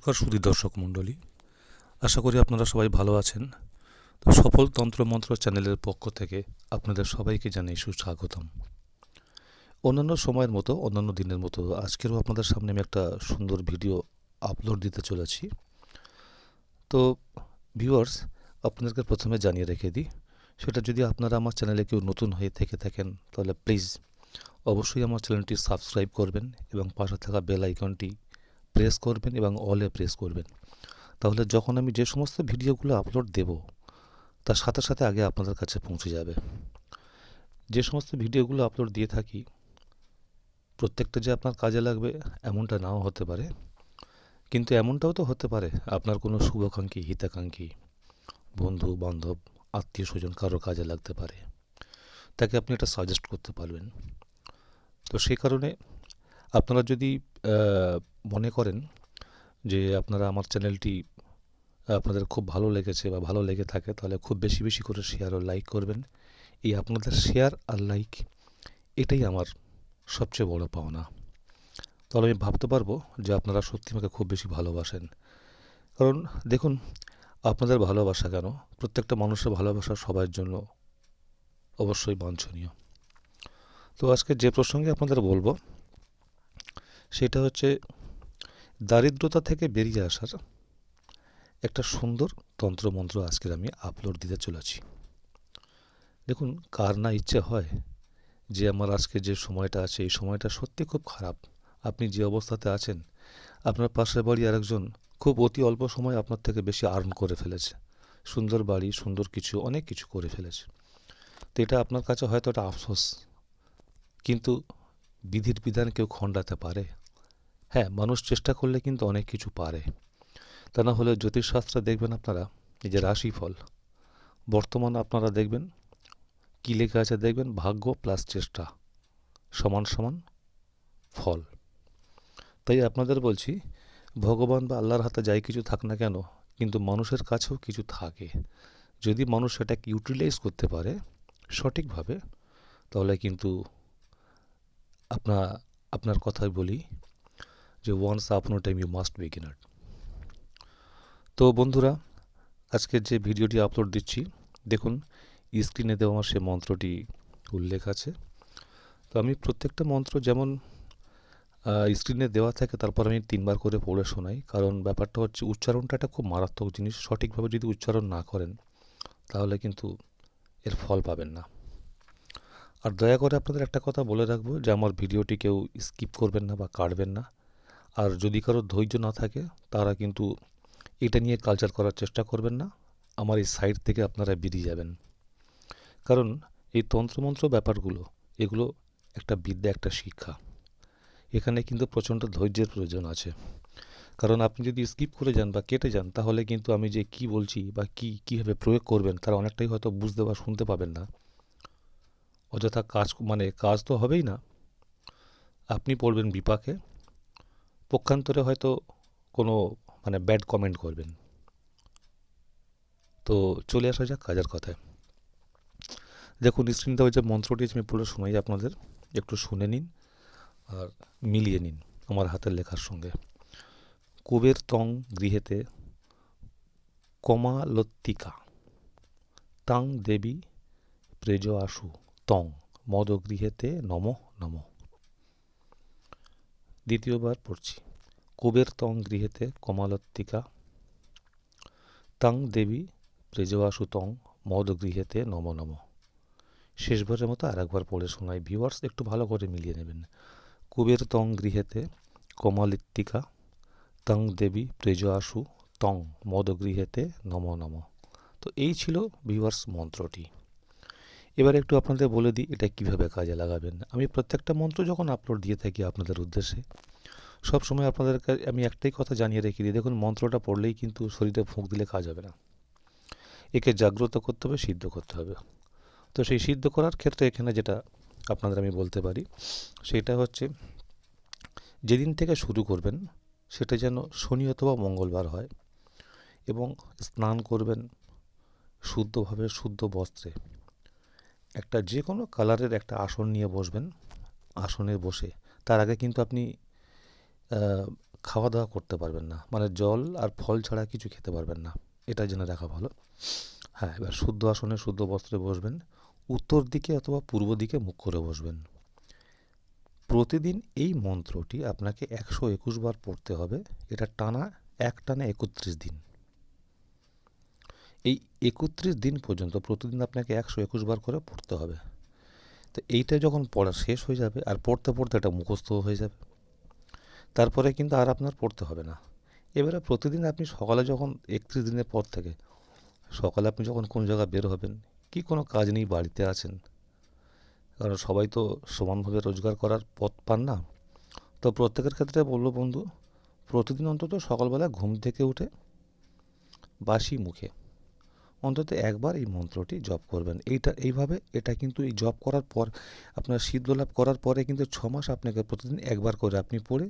নমস্কার সুদী দর্শক মণ্ডলী। আশা করি আপনারা সবাই ভালো আছেন। তো সফল তন্ত্রমন্ত্র চ্যানেলের পক্ষ থেকে আপনাদের সবাইকে জানাই সুস্বাগতম। অন্যান্য সময়ের মতো, অন্যান্য দিনের মতো আজকেরও আপনাদের সামনে আমি একটা সুন্দর ভিডিও আপলোড দিতে চলেছি। তো ভিউয়ার্স, আপনাদেরকে প্রথমে জানিয়ে রেখে দিই, সেটা যদি আপনারা আমার চ্যানেলে কেউ নতুন হয়ে থেকে থাকেন, তাহলে প্লিজ অবশ্যই আমার চ্যানেলটি সাবস্ক্রাইব করবেন এবং পাশে থাকা বেল আইকনটি প্রেস করবেন এবং অলে প্রেস করবেন। তাহলে যখন আমি যে সমস্ত ভিডিওগুলো আপলোড দেব, তার সাথে সাথে আগে আপনাদের কাছে পৌঁছে যাবে। যে সমস্ত ভিডিওগুলো আপলোড দিয়ে থাকি, প্রত্যেকটা যে আপনার কাজে লাগবে এমনটা নাও হতে পারে। কিন্তু এমনটাও তো হতে পারে, আপনার কোনো শুভাকাঙ্ক্ষী, হিতাকাঙ্ক্ষী, বন্ধু, বান্ধব, আত্মীয় স্বজন কারও কাজে লাগতে পারে। তাকে আপনি এটা সাজেস্ট করতে পারবেন। তো সেই কারণে আপনারা যদি মনে করেন যে আপনারা আমার চ্যানেলটি, আপনাদের খুব ভালো লেগেছে বা ভালো লেগে থাকে, তাহলে খুব বেশি বেশি করে শেয়ার ও লাইক করবেন। এই আপনাদের শেয়ার আর লাইক এটাই আমার সবচেয়ে বড় পাওনা। তাহলে আমি ভাবতে পারব যে আপনারা সত্যি আমাকে খুব বেশি ভালোবাসেন। কারণ দেখুন, আপনাদের ভালোবাসা কেন? প্রত্যেকটা মানুষের ভালোবাসা সবার জন্য অবশ্যই বাঞ্ছনীয়। তো আজকে যে প্রসঙ্গে আপনাদের বলব, সেটা হচ্ছে দারিদ্রতা থেকে বেরিয়ে আসার একটা সুন্দর তন্ত্রমন্ত্র আজকের আমি আপলোড দিতে চলেছি। দেখুন, কার না ইচ্ছে হয় যে আমার আজকে যে সময়টা আছে, এই সময়টা সত্যি খুব খারাপ। আপনি যে অবস্থাতে আছেন, আপনার পাশের বাড়ি আরেকজন খুব অতি অল্প সময় আপনার থেকে বেশি আর্ন করে ফেলেছে। সুন্দর বাড়ি, সুন্দর কিছু, অনেক কিছু করে ফেলেছে। তো এটা আপনার কাছে হয়তো একটা আফসোস, কিন্তু বিধির বিধান কেউ খণ্ডাতে পারে? হ্যাঁ মানুষ চেষ্টা করলে কিন্তু অনেক কিছু পারে। তা না হলে জ্যোতিষশাস্ত্রে দেখবেন আপনারা, এই যে রাশিফল, বর্তমান আপনারা দেখবেন, কী লেখা আছে দেখবেন, ভাগ্য প্লাস চেষ্টা, সমান সমান ফল। তাই আপনাদের বলছি, ভগবান বা আল্লাহর হাতে যাই কিছু থাক না কেন, কিন্তু মানুষের কাছেও কিছু থাকে। যদি মানুষ সেটাকে ইউটিলাইজ করতে পারে সঠিকভাবে, তাহলে কিন্তু আপনার আপনার কথাই বলি যে once upon a time you must beginner তো বন্ধুরা আজকে যে ভিডিওটি আপলোড দিচ্ছি, দেখুন স্ক্রিনে দেওয়া আমার সে মন্ত্রটি উল্লেখ আছে। তো আমি প্রত্যেকটা মন্ত্র যেমন স্ক্রিনে দেওয়া থাকে, তারপর আমি তিনবার করে পড়ে শোনাই। কারণ ব্যাপারটা হচ্ছে উচ্চারণটা একটা খুব মারাত্মক জিনিস। সঠিকভাবে যদি উচ্চারণ না করেন, তাহলে কিন্তু এর ফল পাবেন না। আর দয়া করে আপনাদের একটা কথা বলে রাখব, যে আমার ভিডিওটি কেউ স্কিপ করবেন না বা কাটবেন না। আর যদি কারও ধৈর্য না থাকে, তারা কিন্তু এটা নিয়ে কালচার করার চেষ্টা করবেন না। আমার এই সাইট থেকে আপনারা বেরিয়ে যাবেন। কারণ এই তন্ত্রমন্ত্র ব্যাপারগুলো, এগুলো একটা বিদ্যা, একটা শিক্ষা। এখানে কিন্তু প্রচণ্ড ধৈর্যের প্রয়োজন আছে। কারণ আপনি যদি স্কিপ করে যান বা কেটে যান, তাহলে কিন্তু আমি যে কি বলছি বা কি, কীভাবে প্রয়োগ করবেন, তারা অনেকটাই হয়তো বুঝতে বা শুনতে পাবেন না। অযথা কাজ মানে কাজ তো হবেই না। আপনি পড়বেন বিপাকে। পক্ষান্তরে হয়তো কোনো মানে ব্যাড কমেন্ট করবেন। তো চলে আসা যাক কাজের কথায়। দেখুন স্ক্রিন দেওয়া যে মন্ত্রটি আমি পড়ে শোনাই আপনাদের। একটু শুনে নিন আর মিলিয়ে নিন আমার হাতের লেখার সঙ্গে। কুবের তং গৃহেতে কমালত্তিকা, তাং দেবী প্রেজ আশু, তং মদগৃহেতে নম নম। দ্বিতীয়বার পড়ছি। কুবের তং গৃহেতে কমালত্তিকা তাং দেবী প্রেজবাসু তং মদ গৃহেতে নম নম। শেষবারের মতো আর একবার পড়ে শোনাই। ভিউয়ার্স, একটু ভালো করে মিলিয়ে নেবেন। কুবের তং গৃহেতে কমালিত্তিকা তং দেবী প্রেজ আশু তং মদগৃহেতে নম নম। তো এই ছিল ভিউয়ার্স মন্ত্রটি। এবার একটু আপনাদের বলে দিই, এটা কীভাবে কাজে লাগাবেন? আমি প্রত্যেকটা মন্ত্র যখন আপলোড দিয়ে থাকি আপনাদের উদ্দেশ্যে, সব সময় আপনাদের আমি একটাই কথা জানিয়ে রেখে দিই, দেখুন মন্ত্রটা পড়লেই কিন্তু শরীরে ফুঁক দিলে কাজ হবে না। একে জাগ্রত করতে হবে, সিদ্ধ করতে হবে। তো সেই সিদ্ধ করার ক্ষেত্রে এখানে যেটা আপনাদের আমি বলতে পারি, সেটা হচ্ছে যেদিন থেকে শুরু করবেন, সেটা যেন শনি অথবা মঙ্গলবার হয় এবং স্নান করবেন শুদ্ধভাবে, শুদ্ধ বস্ত্রে। একটা যে কোনো কালারের একটা আসন নিয়ে বসবেন, আসনে বসে। তার আগে কিন্তু আপনি খাওয়া দাওয়া করতে পারবেন না। মানে জল আর ফল ছাড়া কিছু খেতে পারবেন না। এটা জেনে রাখা ভালো। হ্যাঁ এবার শুদ্ধ আসনে শুদ্ধ বস্ত্রে বসবেন। উত্তর দিকে অথবা পূর্ব দিকে মুখ করে বসবেন। প্রতিদিন এই মন্ত্রটি আপনাকে একশো একুশ বার পড়তে হবে। এটা টানা এক টানা একত্রিশ দিন। এই একত্রিশ দিন পর্যন্ত প্রতিদিন আপনাকে একশো একুশ বার করে পড়তে হবে। তো এইটা যখন পড়া শেষ হয়ে যাবে, আর পড়তে পড়তে এটা মুখস্থ হয়ে যাবে, তারপরে কিন্তু আর আপনার পড়তে হবে না। এবারে প্রতিদিন আপনি সকালে যখন একত্রিশ দিনের পর থেকে, সকালে আপনি যখন কোন জায়গায় বের হবেন, কি কোনো কাজ নেই, বাড়িতে আছেন, কারণ সবাই তো সমানভাবে রোজগার করার পথ পান না। তো প্রত্যেকের ক্ষেত্রে বলল বন্ধু, প্রতিদিন অন্তত সকালবেলা ঘুম থেকে উঠে বাসি মুখে অন্তত একবার এই মন্ত্রটি জপ করবেন। এইটা, এইভাবে এটা কিন্তু এই জপ করার পর, আপনার সিদ্ধ লাভ করার পরে কিন্তু ছ মাস আপনাকে প্রতিদিন একবার করে আপনি পড়ে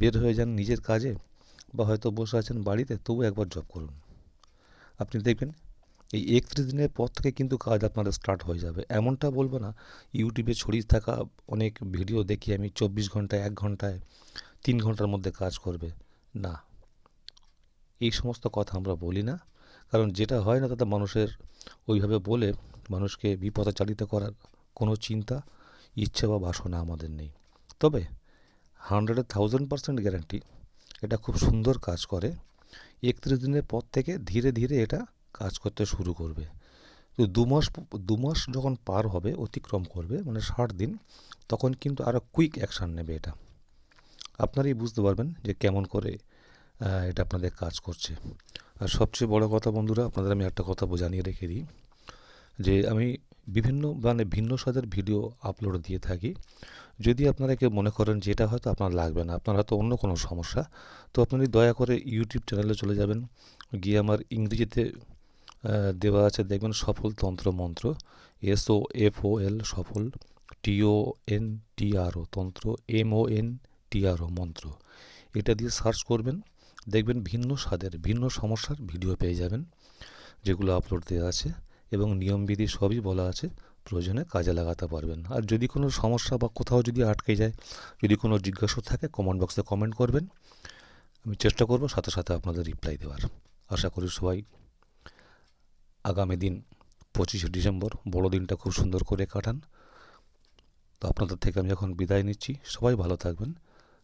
বের হয়ে যান নিজের কাজে বা হয়তো বসে আছেন বাড়িতে, তবু একবার জপ করুন। আপনি দেখবেন এই একত্রিশ দিনের পর থেকে কিন্তু কাজ আপনাদের স্টার্ট হয়ে যাবে। এমনটা বলব না, ইউটিউবে ছড়িয়ে থাকা অনেক ভিডিও দেখি আমি, চব্বিশ ঘন্টায়, এক ঘন্টায়, তিন ঘণ্টার মধ্যে কাজ করবে। না, এই সমস্ত কথা আমরা বলি না। কারণ যেটা হয় না তাতে মানুষের ওইভাবে বলে মানুষকে বিপদে চালিত করার কোনো চিন্তা, ইচ্ছা বা বাসনা আমাদের নেই। তবে হান্ড্রেডে থাউজেন্ড পার্সেন্ট গ্যারান্টি এটা খুব সুন্দর কাজ করে। একত্রিশ দিনের পর থেকে ধীরে ধীরে এটা কাজ করতে শুরু করবে। তো দু মাস দু মাস যখন পার হবে, অতিক্রম করবে মানে ষাট দিন, তখন কিন্তু আরও কুইক অ্যাকশান নেবে এটা। আপনারাই বুঝতে পারবেন যে কেমন করে এটা আপনাদের কাজ করছে। আর সবচেয়ে বড় কথা বন্ধুরা, আপনাদের আমি একটা কথা জানিয়ে রেখে দিই, যে আমি বিভিন্ন মানে ভিন্ন স্বাদের ভিডিও আপলোড দিয়ে থাকি। যদি আপনারা কেউ মনে করেন যে এটা হয়তো আপনার লাগবে না, আপনার হয়তো অন্য কোনো সমস্যা, তো আপনি দয়া করে ইউটিউব চ্যানেলে চলে যাবেন, গিয়ে আমার ইংরেজিতে দেওয়া আছে, দেখবেন সফল তন্ত্র মন্ত্র এস ও এফ ও এল সফল টিও এন টি আর তন্ত্র এম ও এন টি আর মন্ত্র। এটা দিয়ে সার্চ করবেন দেখবেন ভিন্ন স্বাদের, ভিন্ন সমস্যার ভিডিও পেয়ে যাবেন, যেগুলো আপলোড দেওয়া আছে এবং নিয়মবিধি সবই বলা আছে, প্রয়োজনে কাজে লাগাতে পারবেন। আর যদি কোনো সমস্যা বা কোথাও যদি আটকে যায়, যদি কোনো জিজ্ঞাসা থাকে কমেন্ট বক্সে কমেন্ট করবেন। আমি চেষ্টা করব সাথে সাথে আপনাদের রিপ্লাই দেওয়ার। আশা করি সবাই আগামী দিন পঁচিশে ডিসেম্বর বড়দিনটা খুব সুন্দর করে কাটান। তো আপনাদের থেকে আমি এখন বিদায় নিচ্ছি। সবাই ভালো থাকবেন।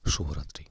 শুভরাত্রি।